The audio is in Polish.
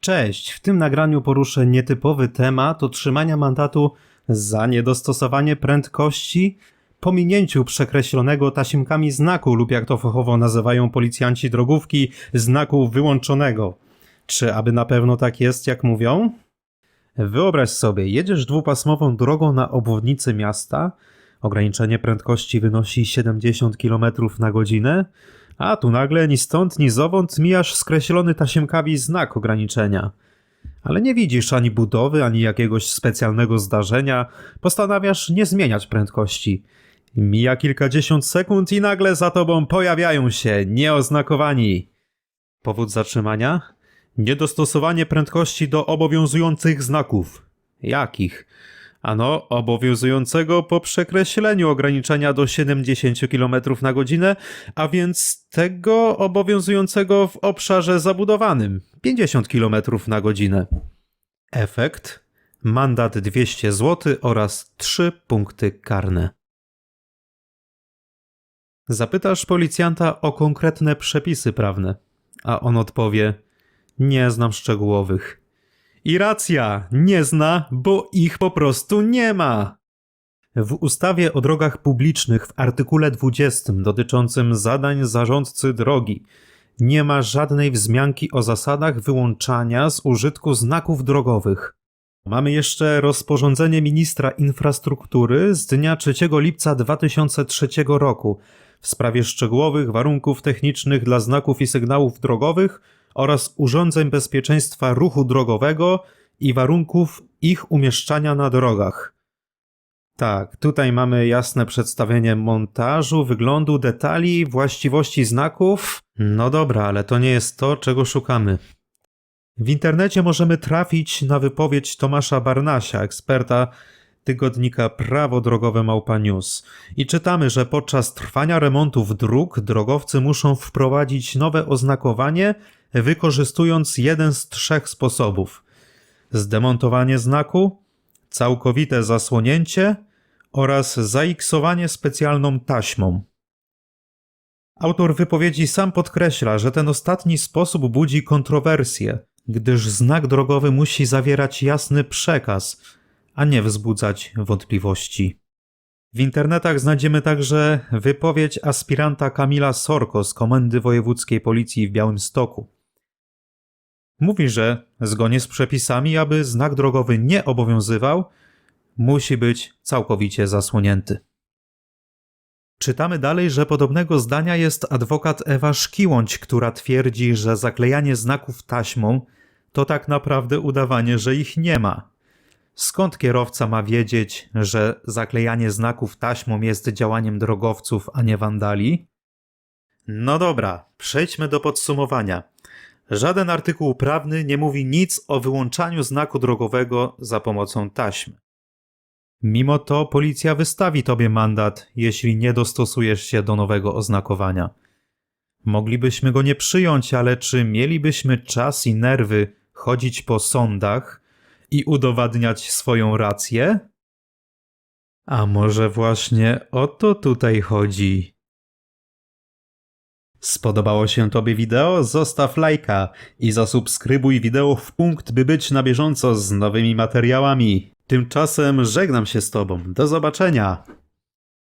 Cześć, w tym nagraniu poruszę nietypowy temat otrzymania mandatu za niedostosowanie prędkości, pominięciu przekreślonego tasimkami znaku lub jak to fachowo nazywają policjanci drogówki, znaku wyłączonego. Czy aby na pewno tak jest, jak mówią? Wyobraź sobie, jedziesz dwupasmową drogą na obwodnicy miasta, ograniczenie prędkości wynosi 70 km na godzinę, a tu nagle ni stąd, ni zowąd mijasz skreślony tasiemkami znak ograniczenia. Ale nie widzisz ani budowy, ani jakiegoś specjalnego zdarzenia, postanawiasz nie zmieniać prędkości. Mija kilkadziesiąt sekund i nagle za tobą pojawiają się nieoznakowani. Powód zatrzymania? Niedostosowanie prędkości do obowiązujących znaków. Jakich? Ano, obowiązującego po przekreśleniu ograniczenia do 70 km na godzinę, a więc tego obowiązującego w obszarze zabudowanym 50 km na godzinę. Efekt: mandat 200 zł oraz 3 punkty karne. Zapytasz policjanta o konkretne przepisy prawne, a on odpowie: Nie znam szczegółowych. I racja, nie zna, bo ich po prostu nie ma. W ustawie o drogach publicznych w artykule 20 dotyczącym zadań zarządcy drogi nie ma żadnej wzmianki o zasadach wyłączania z użytku znaków drogowych. Mamy jeszcze rozporządzenie ministra infrastruktury z dnia 3 lipca 2003 roku w sprawie szczegółowych warunków technicznych dla znaków i sygnałów drogowych oraz urządzeń bezpieczeństwa ruchu drogowego i warunków ich umieszczania na drogach. Tak, tutaj mamy jasne przedstawienie montażu, wyglądu, detali, właściwości znaków. No dobra, ale to nie jest to, czego szukamy. W internecie możemy trafić na wypowiedź Tomasza Barnasia, eksperta tygodnika Prawo Drogowe Małpa News. I czytamy, że podczas trwania remontów dróg drogowcy muszą wprowadzić nowe oznakowanie, wykorzystując jeden z trzech sposobów: zdemontowanie znaku, całkowite zasłonięcie oraz zaiksowanie specjalną taśmą. Autor wypowiedzi sam podkreśla, że ten ostatni sposób budzi kontrowersje, gdyż znak drogowy musi zawierać jasny przekaz, a nie wzbudzać wątpliwości. W internetach znajdziemy także wypowiedź aspiranta Kamila Sorko z Komendy Wojewódzkiej Policji w Białymstoku. Mówi, że zgodnie z przepisami, aby znak drogowy nie obowiązywał, musi być całkowicie zasłonięty. Czytamy dalej, że podobnego zdania jest adwokat Ewa Szkiłąć, która twierdzi, że zaklejanie znaków taśmą to tak naprawdę udawanie, że ich nie ma. Skąd kierowca ma wiedzieć, że zaklejanie znaków taśmą jest działaniem drogowców, a nie wandali? No dobra, przejdźmy do podsumowania. Żaden artykuł prawny nie mówi nic o wyłączaniu znaku drogowego za pomocą taśmy. Mimo to policja wystawi tobie mandat, jeśli nie dostosujesz się do nowego oznakowania. Moglibyśmy go nie przyjąć, ale czy mielibyśmy czas i nerwy chodzić po sądach i udowadniać swoją rację? A może właśnie o to tutaj chodzi? Spodobało się Tobie wideo? Zostaw lajka i zasubskrybuj wideo w punkt, by być na bieżąco z nowymi materiałami. Tymczasem żegnam się z Tobą. Do zobaczenia!